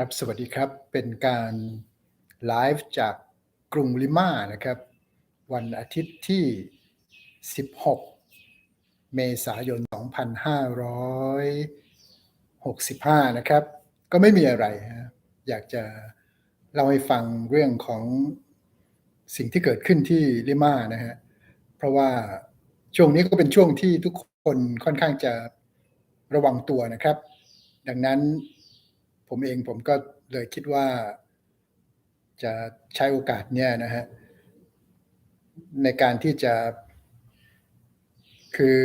ครับ สวัสดีครับ เป็นการไลฟ์จากกรุงลิมานะครับ วันอาทิตย์ที่ 16 เมษายน 2565 นะครับ ก็ไม่มีอะไรฮะอยากจะเล่าให้ฟังเรื่องของสิ่งที่เกิดขึ้นที่ลิมานะฮะ เพราะว่าช่วงนี้ก็เป็นช่วงที่ทุกคนค่อนข้างจะระวังตัวนะครับ ดังนั้น ผมเองผมก็เลยคิดว่าจะใช้โอกาสเนี่ยนะฮะในการที่จะคือ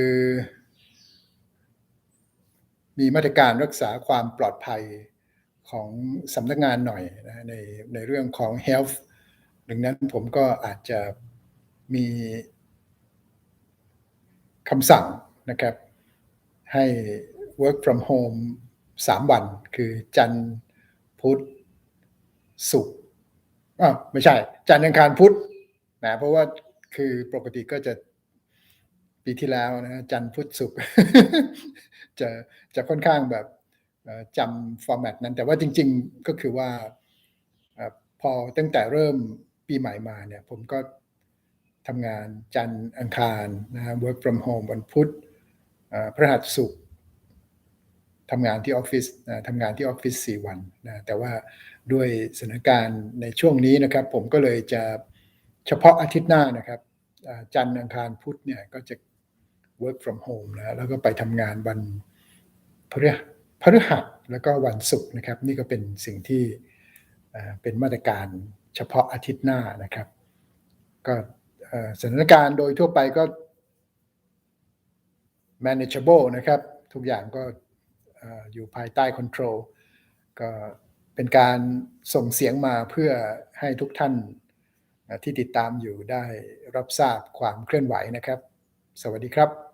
มีมาตรการรักษาความปลอดภัยของสำนักงานหน่อยนะในในเรื่องของ health ดังนั้นผมก็อาจจะมีคำสั่งนะครับให้ work from home สามวันคือจันทร์พุธศุกร์อ่ไม่ใช่ จันทร์อังคารพุธนะเพราะว่าคือปกติก็จะปีที่แล้วนะจันทร์พุธศุกร์จะจะค่อนข้างแบบจำฟอร์แมตนั้น แต่ว่าจริง ๆก็คือว่าพอตั้งแต่เริ่มปีใหม่มาเนี่ยผมก็ทำงานจันทร์อังคารนะ work from home วันพุธพฤหัสศุกร์ ทำงานที่ออฟฟิศนะทำงานที่ออฟฟิศ4วันนะแต่ว่าด้วยสถานการณ์ในช่วงนี้นะครับ ผมก็เลยจะเฉพาะอาทิตย์หน้านะครับ จันทร์อังคารพุธเนี่ยก็จะ work from home นะแล้วก็ไปทำงานวันพฤพฤหัสแล้วก็วันศุกร์นะครับ นี่ก็เป็นสิ่งที่เป็นมาตรการเฉพาะอาทิตย์หน้านะครับ ก็สถานการณ์โดยทั่วไปก็ manageable นะครับ ทุกอย่างก็ อยู่ภายใต้คอนโทรลก็เป็นการส่งเสียงมาเพื่อให้ทุกท่านที่ติดตามอยู่ได้รับทราบความเคลื่อนไหวนะครับ สวัสดีครับ